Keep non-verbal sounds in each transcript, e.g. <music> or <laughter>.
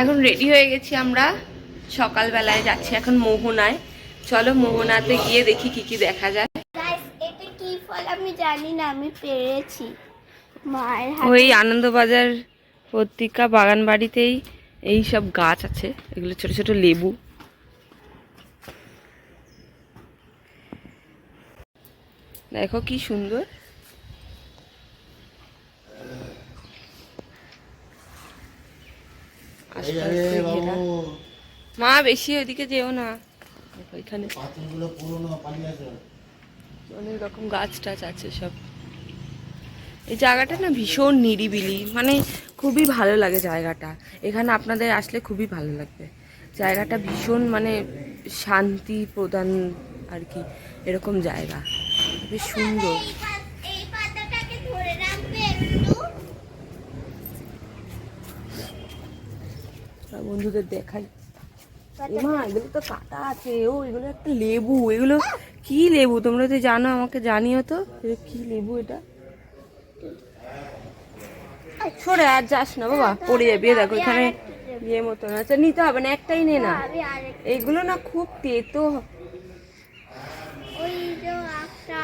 এখন রেডি হয়ে গেছি আমরা। সকালবেলায় যাচ্ছি এখন মোহনায়। চলো মোহনাতে গিয়ে দেখি কি কি দেখা যায়। এটা কি ফল আমি জানি না আমি পেরেছি। ওই আনন্দবাজার পত্রিকা বাগান বাড়িতেই এই সব গাছ আছে। এগুলো ছোট ছোট লেবু। দেখো কি সুন্দর আশপাশ দিয়ে ঘেরা। মা বেশি ওইদিকে যেও না। আছে অনেক রকম গাছ টাছ আছে সব। এই জায়গাটা না ভীষণ নিরিবিলি মানে খুবই ভালো লাগে জায়গাটা। এখানে আপনাদের আসলে খুবই ভালো লাগবে। জায়গাটা ভীষণ মানে শান্তি প্রদান আর কি এরকম জায়গা। বেশ সুন্দর এই পা- এই পাতাটাকে ধরে রাখবে একটু আর বন্ধুদের দেখাই। এমা এগুলো তো কাটা আছে ও এগুলো একটা লেবু এগুলো কি লেবু? তোমরা যদি জানো আমাকে জানিও তো কি লেবু এটা? সরে আর যাস না বাবা পড়ে যাবি দেখো এখানে ইয়ে মতন আচ্ছা নিতে হবে না একটাই নে না। এইগুলো না খুব তেতো।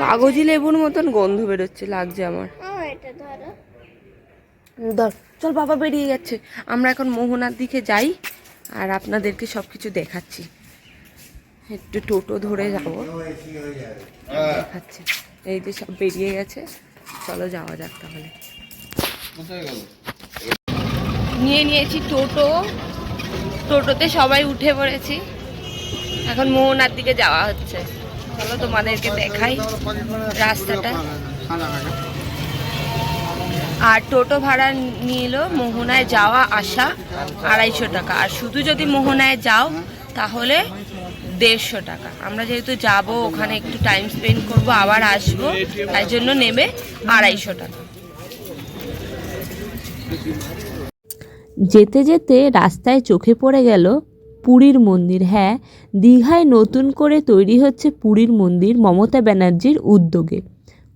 কাগজি লেবুর মতন গন্ধ বেরোচ্ছে লাগছে আমার। এটা ধরো। ধর চল বাবা বেরিয়ে যাচ্ছে। আমরা এখন মোহনার দিকে যাই আর আপনাদেরকে সব কিছু দেখাচ্ছি। একটু টোটো ধরে যাব। দেখাচ্ছি। এই যে সব বেরিয়ে গেছে। চলো যাওয়া যাক তাহলে। নিয়ে নিয়েছি টোটো। টোটোতে সবাই উঠে পড়েছি। এখন মোহনার দিকে যাওয়া হচ্ছে। চলো তোমাদেরকে দেখাই রাস্তাটা। আর টোটো ভাড়া নিল মোহনায় যাওয়া আসা আড়াইশো টাকা। আর শুধু যদি মোহনায় যাও, তাহলে দেড়শো টাকা। আমরা যেহেতু যাব, ওখানে একটু টাইম স্পেন্ড করব, আবার আসব, তাই জন্য নেবে আড়াইশো টাকা। যেতে যেতে রাস্তায় চোখে পড়ে গেল পুরীর মন্দির। হ্যাঁ দীঘায় নতুন করে তৈরি হচ্ছে পুরীর মন্দির মমতা ব্যানার্জির উদ্যোগে।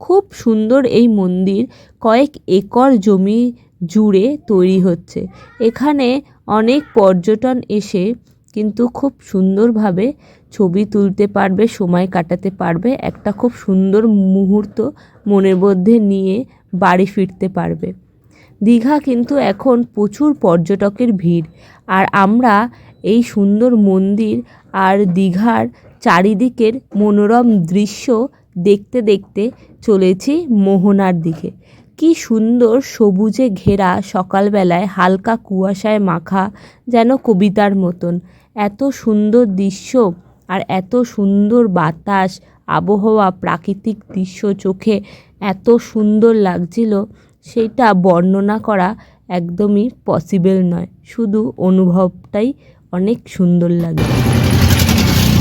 খুব সুন্দর এই মন্দির কয়েক একর জমি জুড়ে তৈরি হচ্ছে। এখানে অনেক পর্যটন এসে কিন্তু খুব সুন্দরভাবে ছবি তুলতে পারবে, সময় কাটাতে পারবে, একটা খুব সুন্দর মুহূর্ত মনের মধ্যে নিয়ে বাড়ি ফিরতে পারবে। দীঘা কিন্তু এখন প্রচুর পর্যটকের ভিড়। আর আমরা এই সুন্দর মন্দির আর দীঘার চারিদিকের মনোরম দৃশ্য দেখতে দেখতে চলেছি মোহনার দিকে। কি সুন্দর সবুজে ঘেরা সকালবেলায় হালকা কুয়াশায় মাখা যেন কবিতার মতন। এত সুন্দর দৃশ্য আর এত সুন্দর বাতাস, আবহাওয়া, প্রাকৃতিক দৃশ্য চোখে এত সুন্দর লাগছিল, সেটা বর্ণনা করা একদমই পসিবল নয়। শুধু অনুভবটাই অনেক সুন্দর লাগে।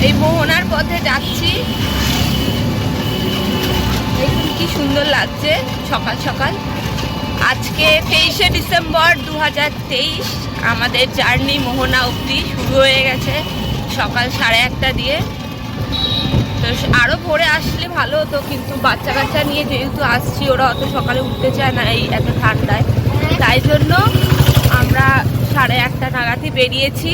এই মোহনার পথে যাচ্ছি। কি সুন্দর লাগছে সকাল সকাল। আজকে তেইশে ডিসেম্বর দু হাজার তেইশ, আমাদের জার্নি মোহনা অবধি শুরু হয়ে গেছে সকাল সাড়ে একটা দিয়ে। তো আরও ভোরে আসলে ভালো হতো, কিন্তু বাচ্চা কাচ্চা নিয়ে যেহেতু আসছি, ওরা অত সকালে উঠতে চায় না এই এত ঠান্ডায়। তাই জন্য আমরা সাড়ে আটটা নাগাদই বেরিয়েছি।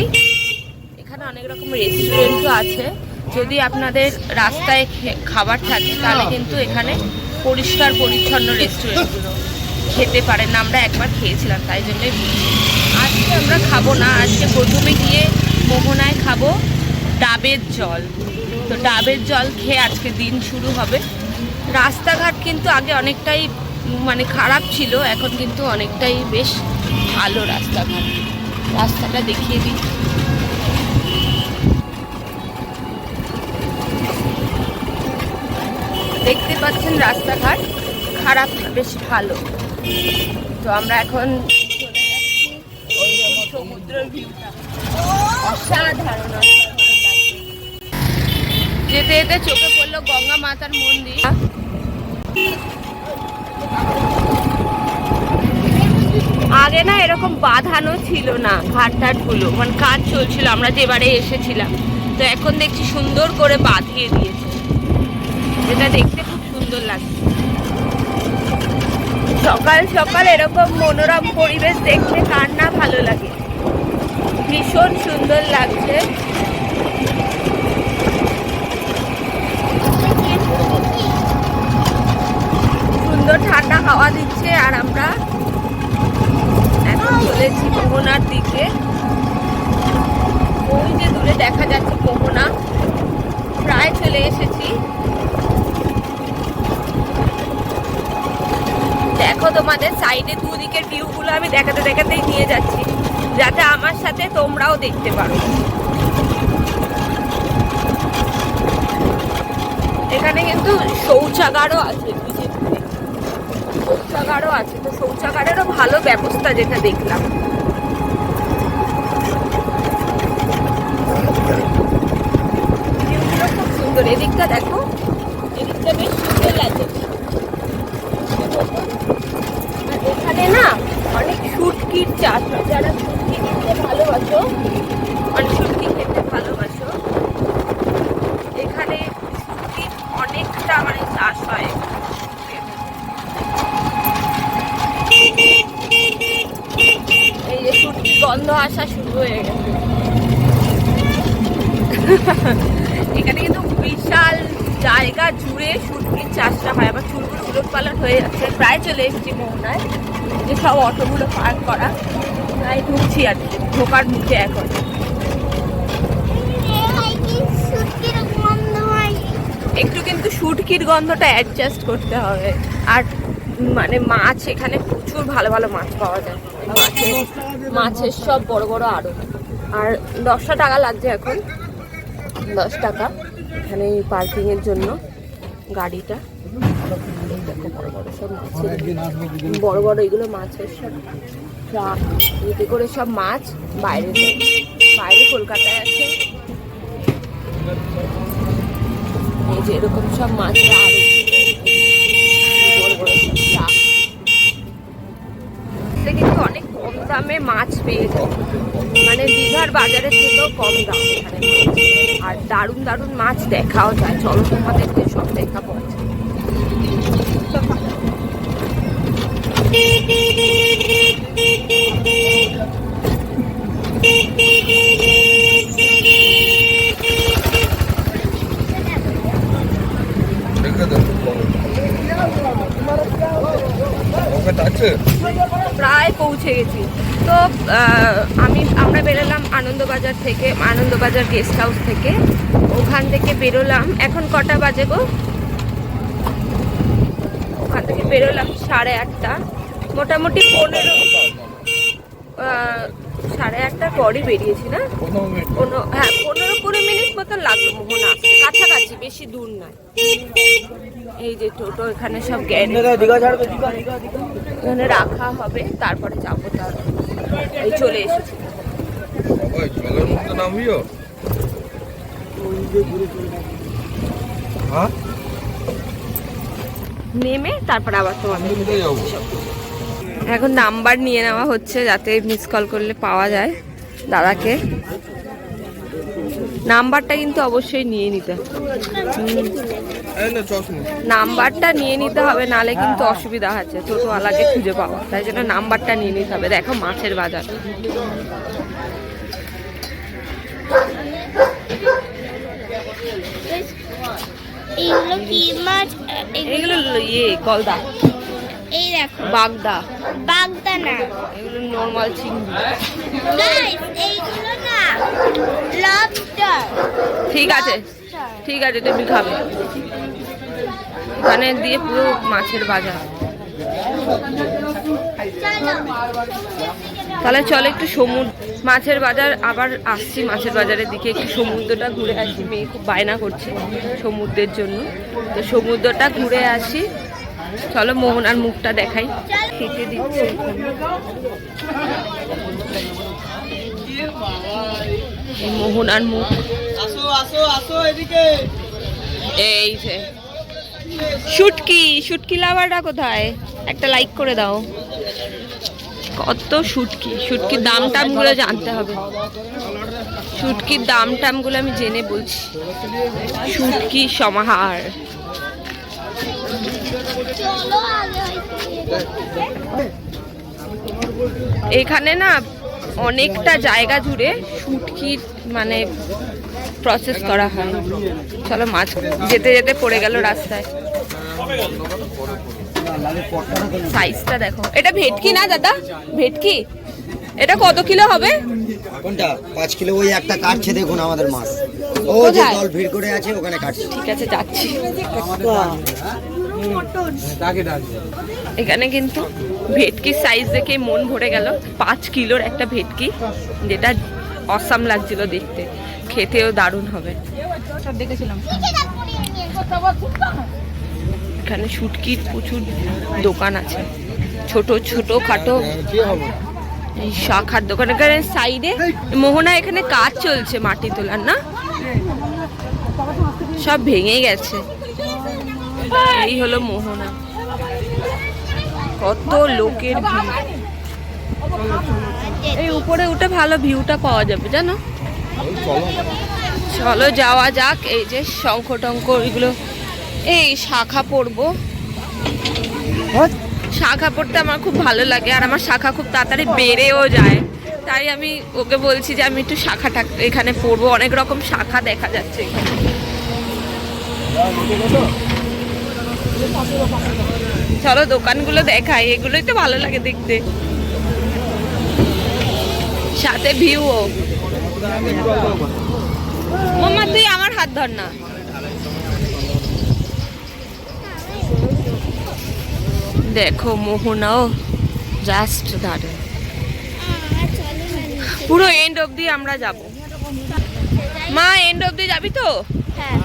এখানে অনেক রকম রেস্টুরেন্টও আছে। যদি আপনাদের রাস্তায় খাবার থাকে, তাহলে কিন্তু এখানে পরিষ্কার, পরিচ্ছন্ন রেস্টুরেন্টগুলো খেতে পারেন আমরা একবার খেয়েছিলাম, তাই বলছি। আজকে আমরা খাব না, আজকে প্রথমে গিয়ে মোহনায় খাব ডাবের জল। তো ডাবের জল খেয়ে আজকে দিন শুরু হবে। রাস্তাঘাট কিন্তু আগে অনেকটাই মানে খারাপ ছিল, এখন কিন্তু অনেকটাই বেশ ভালো রাস্তাঘাট। রাস্তাটা দেখিয়ে দিই। দেখতে পাচ্ছেন রাস্তাঘাট, খারাপ বেশ ভালো। তো আমরা এখন যেতে যেতে চোখে পড়ল গঙ্গা মাতার মন্দির। আগে না এরকম বাঁধানো ছিল না ঘাট টাটগুলো মানে কাজ চলছিল, আমরা যেবারে এসেছিলাম। তো এখন দেখছি সুন্দর করে বাঁধিয়ে দিয়েছে। যেটা খুব সুন্দর লাগছে। সকাল সকাল এরকম মনোরম পরিবেশ দেখলে কার না ভালো লাগে। ভীষণ সুন্দর লাগছে। সুন্দর ঠান্ডা হাওয়া দিচ্ছে আর আমরা এখন চলেছি মোহনার দিকে। ওই যে দূরে দেখা যাচ্ছে মোহনা প্রায় চলে এসেছি। দেখো তোমাদের সাইডে দুদিকের ভিউগুলো আমি দেখাতে দেখাতেই নিয়ে যাচ্ছি, যাতে আমার সাথে তোমরাও দেখতে পারো। এখানে কিন্তু শৌচাগারও আছে শৌচাগারও আছে, তো শৌচাগারেরও ভালো ব্যবস্থা যেটা দেখলাম। খুব সুন্দর। এদিকটা দেখো, এদিকটা বেশ সুন্দর লাগছে আর এখানে না, অনেক শুটকির চাষ হয়। যারা শুটকি খেতে ভালোবাসো, অনেক শুটকি খেতে ভালোবাসো, এখানে শুটকির অনেকটা মানে চাষ হয়। এই যে গন্ধ আসা শুরু হয়ে গেছে। <laughs> এখানে কিন্তু বিশাল জায়গা জুড়ে শুটকির চাষটা হয়, আবার চুলগুলো উলট পালট হয়ে যাচ্ছে। প্রায় চলে এসেছি মোহনায়, যে সব অটোগুলো পার্ক করা। প্রায় ঢুকছি আর ঢোকার মুখে এখন। সুটকির একটু কিন্তু শুটকির গন্ধটা অ্যাডজাস্ট করতে হবে। আর মানে মাছ এখানে প্রচুর ভালো ভালো মাছ পাওয়া যায়। মাছের মাছের সব বড় বড় আড়ত। আর দশটা টাকা লাগছে এখন। দশ টাকা। এখানে পার্কিং এর জন্য গাড়িটা। বড় বড় এগুলো মাছের সব ট্রাক। এতে করে সব মাছ বাইরে বাইরে কলকাতায় আছে। এই যে এরকম সব মাছ। কিন্তু অনেক দামে মাছ পেয়ে যায় মানে দীঘার বাজারের থেকেও কম দাম আর দারুণ দারুণ মাছ দেখাও যায়। চলো তোমাদেরকে সব দেখাবো দেখে পকেট আছে প্রায় পৌঁছে গেছি। তো আমি আমরা বেরোলাম আনন্দবাজার থেকে আনন্দবাজার গেস্ট হাউস থেকে। ওখান থেকে বেরোলাম। এখন কটা বাজে গো? ওখান থেকে বেরোলাম সাড়ে আটটা। মোটামুটি পনেরো সাড়ে আটটার পরই বেরিয়েছি না? পনেরো হ্যাঁ পনেরো মতন লাগল মোহনা। কাছাকাছি বেশি দূর নয়। এই যে টোটো এখানে সব জ্ঞান এখানে রাখা হবে তারপরে যাব তার এই চলে এসেছি। হ্যাঁ? নেমে তারপর আবার তোমাদের এখন নাম্বার নিয়ে নেওয়া হচ্ছে যাতে মিস কল করলে পাওয়া যায় দাদাকে। নাম্বারটা কিন্তু অবশ্যই নিয়ে নিতে। নাম্বারটা নিয়ে নিতে হবে নালে কিন্তু অসুবিধা আছে। টোটোওয়ালাকে খুঁজে পাওয়া। তাই জন্য নাম্বারটা নিয়ে নিতে হবে। দেখো মাছের বাজার। এইগুলো কি মাছ? এগুলো ইয়ে গলদা এই দেখো বাগদা। বাগদানা এগুলো নর্মাল চিংড়ি। গাইস এইগুলো না লবস্টার ঠিক আছে। ঠিক আছে তুমি খাবে। এখানে দিয়ে পুরো মাছের বাজার তাহলে চলো একটু সমুদ্র। মাছের বাজার আবার আসছি মাছের বাজারের দিকে একটু সমুদ্রটা ঘুরে আসি। মেয়ে খুব বায়না করছে সমুদ্রের জন্য। তো সমুদ্রটা ঘুরে আসি। চলো মোহন আর মুখটা দেখাই। খেতে দিচ্ছে মোহন আর মুখ। আসো আসো আসো এদিকে। এই যে। শুটকি শুটকি লাভারটা কোথায়? একটা লাইক করে দাও। কত শুটকি। শুটকির দাম টামগুলো জানতে হবে। শুটকির দাম টামগুলো আমি জেনে বলছি। শুটকি সমাহার। এখানে না অনেকটা জায়গা জুড়ে শুটকির মানে প্রসেস করা হয়। চলো মাছ যেতে যেতে পড়ে গেল রাস্তায়। সাইজটা দেখো। এটা ভেটকি না দাদা? ভেটকি? এটা কত কিলো হবে? কোনটা? পাঁচ কিলো ওই একটা কাটছে দেখুন আমাদের মাছ। ও যে দল ভিড় করে আছে ওখানে কাটছে। ঠিক আছে যাচ্ছি। এখানে কিন্তু ভেটকির সাইজ দেখে মন ভরে গেল। পাঁচ কিলোর একটা ভেটকি যেটা অসাম লাগছিল দেখতে। খেতেও দারুণ হবে। এখানে শুটকির প্রচুর দোকান আছে। ছোট ছোট খাটো এই শাখার দোকান। এখানে সাইডে মোহনা এখানে কাজ চলছে মাটি তোলার না? সব ভেঙে গেছে। এই হলো মোহনা। কত লোকের এই উপরে উঠে ভালো ভিউটা পাওয়া যাবে জানো? চলো যাওয়া যাক এই যে শঙ্খ টঙ্ক এগুলো এই শাখা পড়ব শাখা পড়তে আমার খুব ভালো লাগে আর আমার শাখা খুব তাড়াতাড়ি বেড়েও যায়। তাই আমি ওকে বলছি যে আমি একটু শাখাটা এখানে পড়ব অনেক রকম শাখা দেখা যাচ্ছে এখানে। চলো দোকানগুলো দেখাই, এগুলোই তো ভালো লাগে দেখতে। সাথে ভিউও। মাম্মা, তুই আমার হাত ধর না। দেখো মোহনাও জাস্ট দাঁড়ে পুরো এন্ড অবধি আমরা যাব। মা এন্ড অবধি যাবি তো? হ্যাঁ।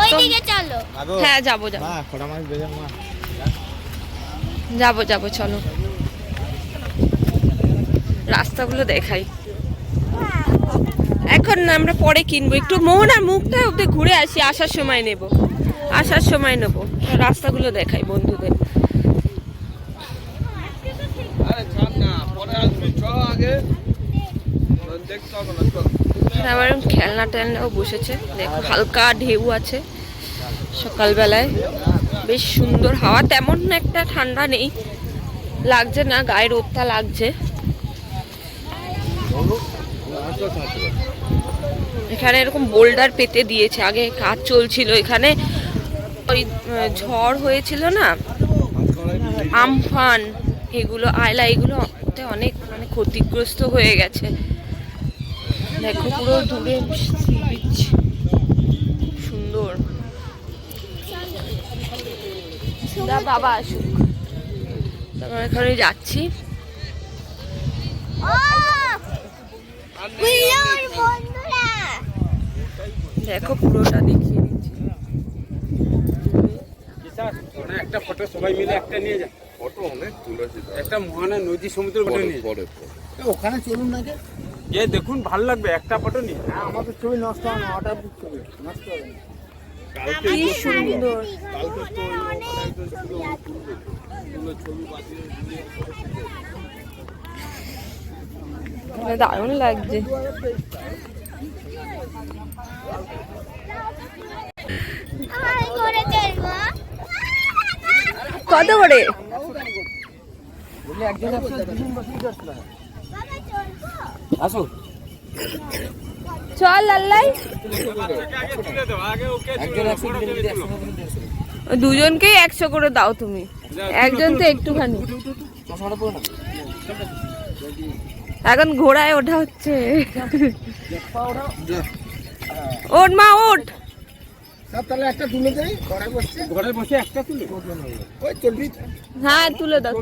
ওইদিকে চলো। হ্যাঁ যাব যাব। যাব যাব চলো। রাস্তাগুলো দেখাই। এখন না আমরা পরে কিনবো। একটু মোহনার মুখটা অব্দি ঘুরে আসি আসার সময় নেব। আসার সময় নেব। রাস্তাগুলো দেখাই বন্ধুদের। আরে না পরে আসবি চ আগে। দেখতে হবে না চল। আবার খেলনা টেলনাও বসেছে। দেখো, হালকা ঢেউ আছে সকালবেলায়। বেশ সুন্দর হাওয়া, তেমন একটা ঠান্ডা নেই। লাগছে না, গায়ে রোদটা লাগছে। এখানে এরকম বোল্ডার পেতে দিয়েছে, আগে কাজ চলছিল এখানে। ওই ঝড় হয়েছিল না? আমফান, এগুলো, আয়লা, এগুলো অনেক মানে ক্ষতিগ্রস্ত হয়ে গেছে। দেখো পুরো দূরে। সুন্দর। বাবা আসুক। তারপর এখানে যাচ্ছি। ও দেখো পুরোটা দেখিয়ে দিচ্ছি। একটা ফটো সবাই মিলে একটা নিয়ে যা। ফটো অনেক তুলেছি একটা মহানা নদী সমুদ্র। ওখানে চলুন না যে দেখুন ভালো লাগবে একটা ফটো নিয়ে। আমাদের ছবি নষ্ট হয় না ওটা ছবি নষ্ট হবে না। কি সুন্দর দারুণ লাগছে। কত করে বাবা চলবো চল লাল্লাই। দুজনকেই একশো করে দাও তুমি। একজন তো একটুখানি। এখন ঘোড়ায় ওঠা হচ্ছে। ওঠ মা ওঠ। তাহলে একটা তুলে দেই ঘরে বসছে ঘরে বসে একটা তুলে? ওই চলবি হ্যাঁ তুলে দাও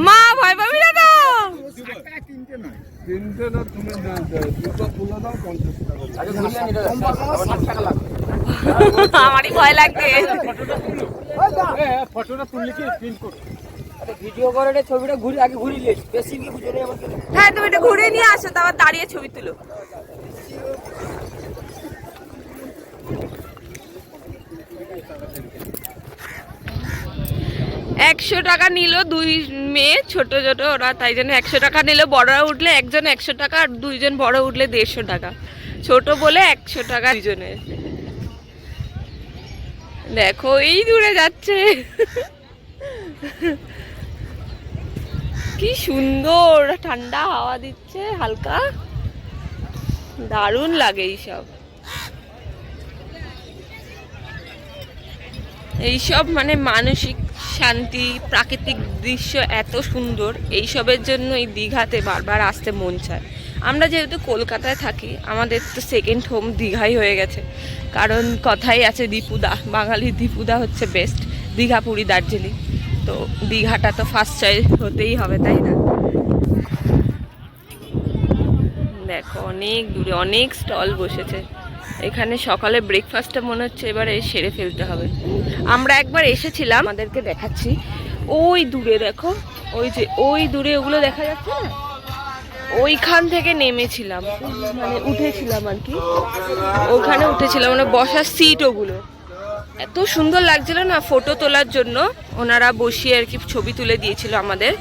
মা ভয় পাবি না তো? তিনটে না তুমি দে- দে- দুটো তুলে দাও পঞ্চাশ টাকা আমারই ভয় লাগছে। ফটোটা তুললি কি? প্রিন্ট কর। ভিডিও করে ছবিটা ঘুরে, আগে ঘুরিলে বেশি হ্যাঁ তুমি এটা ঘুরে নিয়ে আসো, তারপর দাঁড়িয়ে ছবি তুলো। একশো টাকা নিল দুই মেয়ে, ছোট ছোট, ওরা তাই জন্য একশো টাকা নিল। বড়রা উঠলে একজন একশো টাকা, আর দুইজন বড় উঠলে দেড়শো টাকা। ছোট বলে একশো টাকা দুজনের দেখো, এই দূরে যাচ্ছে। কি সুন্দর, ঠান্ডা হাওয়া দিচ্ছে, হালকা। দারুণ লাগে এইসব। এইসব মানে মানসিক শান্তি, প্রাকৃতিক দৃশ্য এত সুন্দর, এইসবের জন্য এই দীঘাতে বারবার আসতে মন চায়। আমরা যেহেতু কলকাতায় থাকি, আমাদের তো সেকেন্ড হোম দীঘাই হয়ে গেছে। কারণ কথাই আছে দীপুদা, বাঙালির দীপুদা হচ্ছে বেস্ট দীঘা, পুরী, দার্জিলিং। তো দীঘাটা তো ফার্স্ট চয়েস হতেই হবে, তাই না? দেখো, অনেক দূরে, অনেক স্টল বসেছে। এখানে সকালে ব্রেকফাস্টটা মনে হচ্ছে এবারে সেরে ফেলতে হবে। আমরা একবার এসেছিলাম, আমাদেরকে দেখাচ্ছি। ওই দূরে দেখো, ওই যে, ওই দূরে ওগুলো দেখা যাচ্ছে না? ওইখান থেকে নেমেছিলাম। মানে উঠেছিলাম আর কি। ওখানে উঠেছিলাম মানে বসার সিট ওগুলো। এত সুন্দর লাগছিল না ফটো তোলার জন্য। ওনারা বসিয়ে আর কি ছবি তুলে দিয়েছিল আমাদের।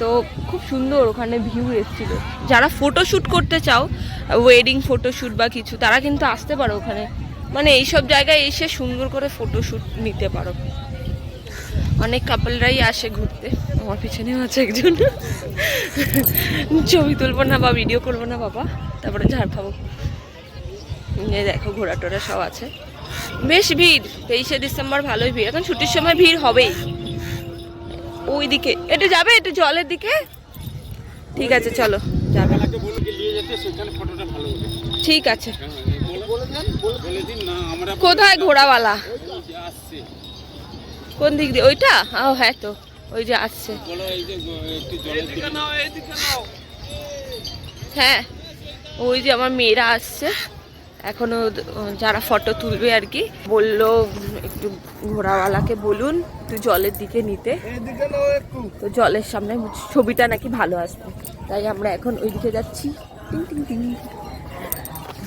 তো খুব সুন্দর ওখানে ভিউ এসেছিল। যারা ফটো শ্যুট করতে চাও ওয়েডিং ফটোশ্যুট বা কিছু, তারা কিন্তু আসতে পারো ওখানে। মানে এইসব জায়গায় এসে সুন্দর করে ফটোশ্যুট নিতে পারো। অনেক কাপলরাই আসে ঘুরতে। আমার পিছনেও আছে একজন। ছবি তুলবো না বা ভিডিও করব না বাবা। তারপরে ঝাড় খাব। দেখো ঘোড়া টোরা সব আছে। বেশ ভিড় তেইশে ডিসেম্বর ভালোই ভিড় এখন ছুটির সময় ভিড় হবেই। ওই দিকে এটা যাবে একটু জলের দিকে? ঠিক আছে চলো। যাবে ঠিক আছে। কোথায়? ঘোড়াওয়ালা কোন দিক দিয়ে? ওইটা? ও হ্যাঁ তো ওই যে আসছে। হ্যাঁ ওই যে আমার মেয়েরা আসছে। এখনও যারা ফটো তুলবে আর কি বলল একটু ঘোড়াওয়ালাকে বলুন একটু জলের দিকে নিতে। তো জলের সামনে ছবিটা নাকি ভালো আসবে তাই আমরা এখন ওই দিকে যাচ্ছি।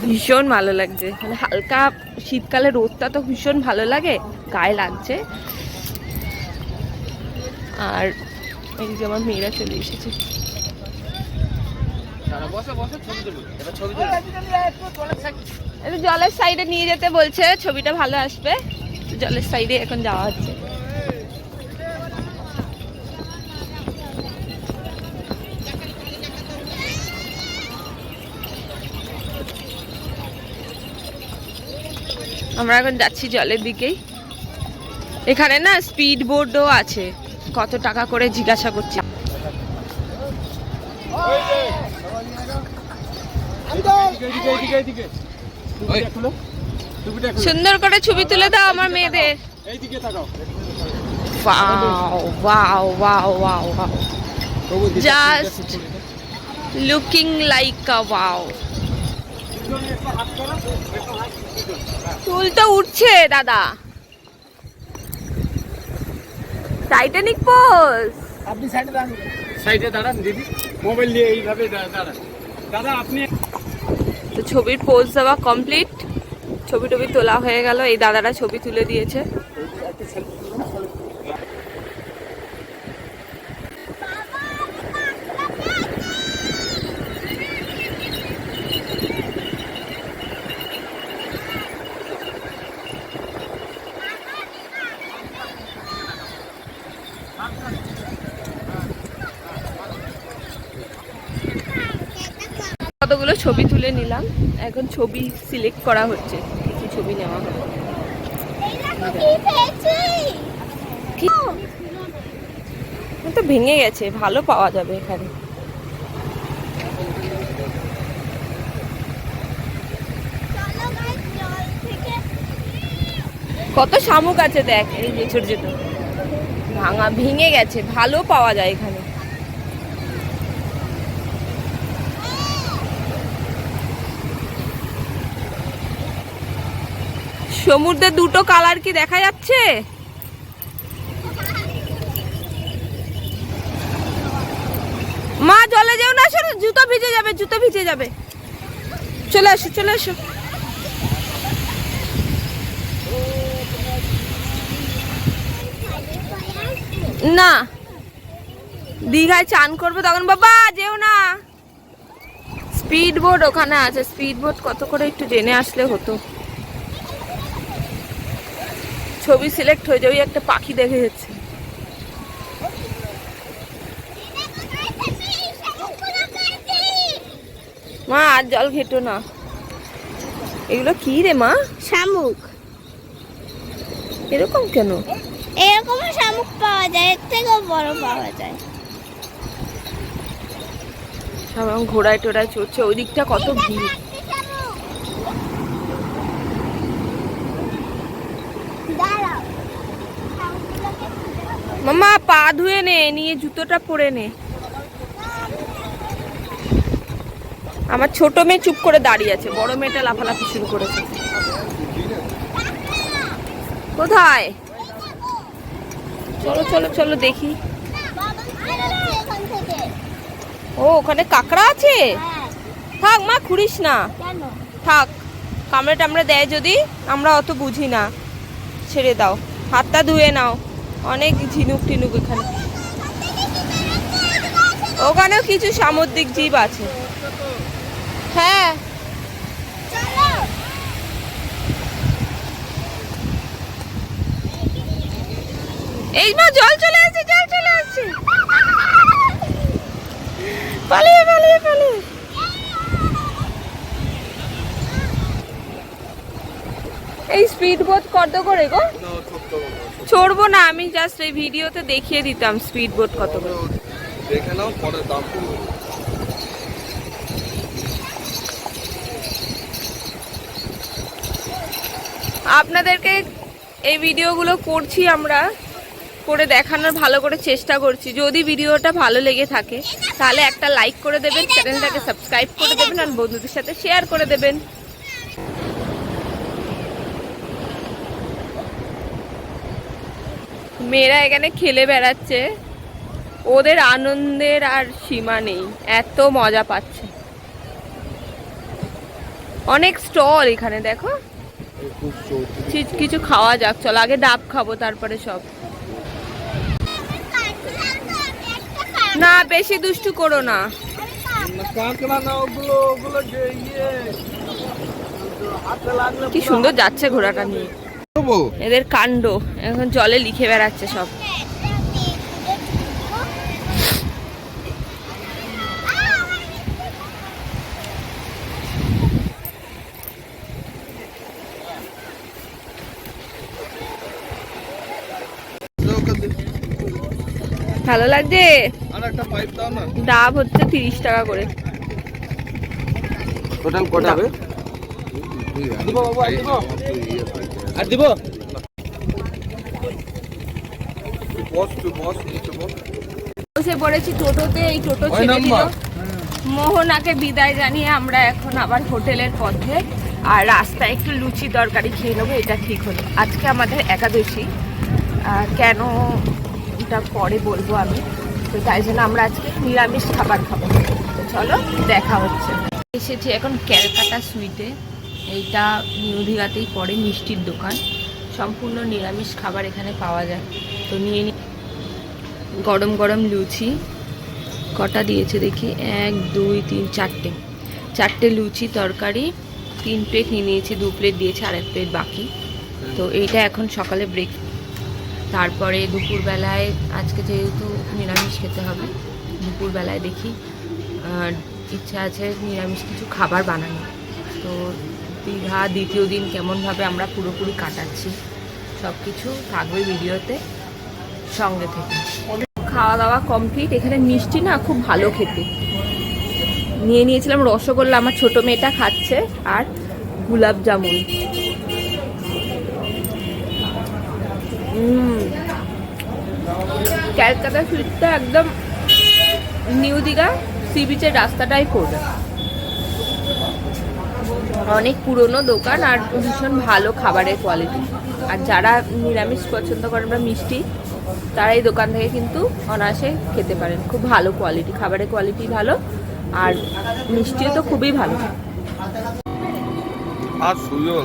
ভীষণ ভালো লাগছে। মানে হালকা শীতকালে রোদটা তো ভীষণ ভালো লাগে গায়ে লাগছে। আর এই যে আমার মেয়েরা চলে এসেছে। জলের সাইডে নিয়ে যেতে বলছে, ছবিটা ভালো আসবে। জলের সাইডে এখন যাওয়া হচ্ছে। আমরা এখন যাচ্ছি জলের দিকেই। এখানে না স্পিড বোর্ডও আছে। কত টাকা করে জিজ্ঞাসা করছি। সুন্দর করে ছবি তুলে দাও আমার মেয়েদের। এইদিকে তাকাও। Just- চুল তো উঠছে দাদা। টাইটানিক পোজ আপনি সাইডে দাঁড়ান। সাইডে দাঁড়ান দিদি। মোবাইল নিয়ে এইভাবে দাঁড়ান। দাদা আপনি তো ছবির পোজ দেওয়া কমপ্লিট ছবি টবি তোলা হয়ে গেল, এই দাদারা ছবি তুলে দিয়েছে। কতগুলো ছবি তুলে নিলাম। এখন ছবি সিলেক্ট করা হচ্ছে। কি কি ছবি নেওয়া হবে। তো ভেঙে গেছে, ভালো পাওয়া যাবে এখানে। কত শামুক আছে দেখ, এই ছোট ছোট ভাঙা, ভেঙে গেছে, ভালো পাওয়া যায় এখানে। সমুদ্রে দুটো কালার কি দেখা যাচ্ছে? মা, জলে যেও না আসো জুতো ভিজে যাবে, জুতো ভিজে যাবে। চলে আসো চলে আসো। না। দীঘায় চান করবে তখন। বাবা, যেও না। স্পিড বোট ওখানে আছে। স্পিড বোট কত করে একটু জেনে আসলে হতো। ছবি সিলেক্ট হয়ে ওই একটা পাখি দেখে যাচ্ছে। মা আর জল ঘেটো না। এগুলো কি রে মা? শামুক। এরকম কেন? এরকম শামুক পাওয়া যায় এর থেকেও বড় পাওয়া যায়। সব ঘোড়ায় টোড়ায় চড়ছে ওই দিকটা কত ভিড়। মামা, পা ধুয়ে নে, নিয়ে জুতোটা পরে নে। আমার ছোট মেয়ে চুপ করে দাঁড়িয়ে আছে, বড় মেয়েটা লাফালাফি শুরু করেছে। কোথায়? চলো চলো চলো, দেখি। ও, ওখানে কাকড়া আছে? থাক মা, খুঁড়িস না। থাক কামড়ে টামড়ে দেয় যদি, আমরা অত বুঝি না। ছেড়ে দাও, হাতটা ধুয়ে নাও। অনেক ঝিনুক টিনুক এখানে। ওখানেও কিছু সামুদ্রিক জীব আছে। হ্যাঁ। এই মা জল চলে আসছে, জল চলে আসছে। পালিয়ে পালিয়ে পালিয়ে। এই স্পিড বোট কত করে গো চড়বো না আমি জাস্ট এই ভিডিওতে দেখিয়ে দিতাম স্পিড বোট কত করে। দেখে নাও পরে দাম। আপনাদেরকে এই ভিডিওগুলো করছি আমরা করে দেখানোর ভালো করে চেষ্টা করছি। যদি ভিডিওটা ভালো লেগে থাকে তাহলে একটা লাইক করে দেবেন চ্যানেলটাকে সাবস্ক্রাইব করে দেবেন আর বন্ধুদের সাথে শেয়ার করে দেবেন। মেয়েরা এখানে খেলে বেড়াচ্ছে। ওদের আনন্দের আর সীমা নেই। এত মজা পাচ্ছে। অনেক স্টল এখানে, দেখো। কিছু খাওয়া যাক, চল, আগে ডাব খাব, তারপরে সব। না, বেশি দুষ্টু করো না। কি সুন্দর যাচ্ছে ঘোড়াটা নিয়ে। এদের কাণ্ড। এখন জলে লিখে বেড়াচ্ছে সব। ভালো লাগছে? আর একটা পাইপ দাও না। ডাব হচ্ছে তিরিশ টাকা করে। টোটাল কটা হবে? আর দিব? বস টু বস নিচে বস। বসে পড়েছি টোটোতে এই টোটো ছেড়ে দিল। মোহনাকে বিদায় জানিয়ে আমরা এখন আবার হোটেলের পথে আর রাস্তায় একটু লুচি তরকারি খেয়ে নেব এটা ঠিক হলো। আজকে আমাদের একাদশী আর কেন এটা পরে বলব আমি। তো তাই জন্য আমরা আজকে নিরামিষ খাবার খাব। চলো দেখা হচ্ছে। এসেছি এখন ক্যালকাটা সুইটে। এইটা নিউ দীঘাতেই পড়ে মিষ্টির দোকান। সম্পূর্ণ নিরামিষ খাবার এখানে পাওয়া যায়। তো নিয়ে গরম গরম লুচি। কটা দিয়েছে দেখি? এক, দুই, তিন, চারটে। চারটে লুচি তরকারি, তিন প্লেট নিয়ে নিয়েছি, দু প্লেট দিয়েছে, আর এক প্লেট বাকি। তো এইটা এখন সকালে ব্রেক তারপরে দুপুরবেলায়, আজকে যেহেতু নিরামিষ খেতে হবে, দুপুরবেলায় দেখি ইচ্ছা আছে নিরামিষ কিছু খাবার বানানো তো দীঘা, দ্বিতীয় দিন কেমনভাবে আমরা পুরোপুরি কাটাচ্ছি সব কিছু থাকবে ভিডিওতে সঙ্গে থেকে। খাওয়া দাওয়া কমপ্লিট এখানে মিষ্টি না খুব ভালো খেতে। নিয়ে নিয়েছিলাম রসগোল্লা, আমার ছোট মেয়েটা খাচ্ছে, আর গুলাব জামুন। ক্যালকাটা সুইটটা একদম নিউ দীঘা, সি বিচের রাস্তাটাই পড়বে। অনেক পুরনো দোকান আর ভীষণ ভালো খাবারের কোয়ালিটি আর যারা নিরামিষ পছন্দ করেন বা মিষ্টি, তারা এই দোকান থেকে কিন্তু অনায়াসে খেতে পারেন। খুব ভালো কোয়ালিটি খাবারের কোয়ালিটি ভালো আর মিষ্টিও তো খুবই ভালো। আর সুযোগ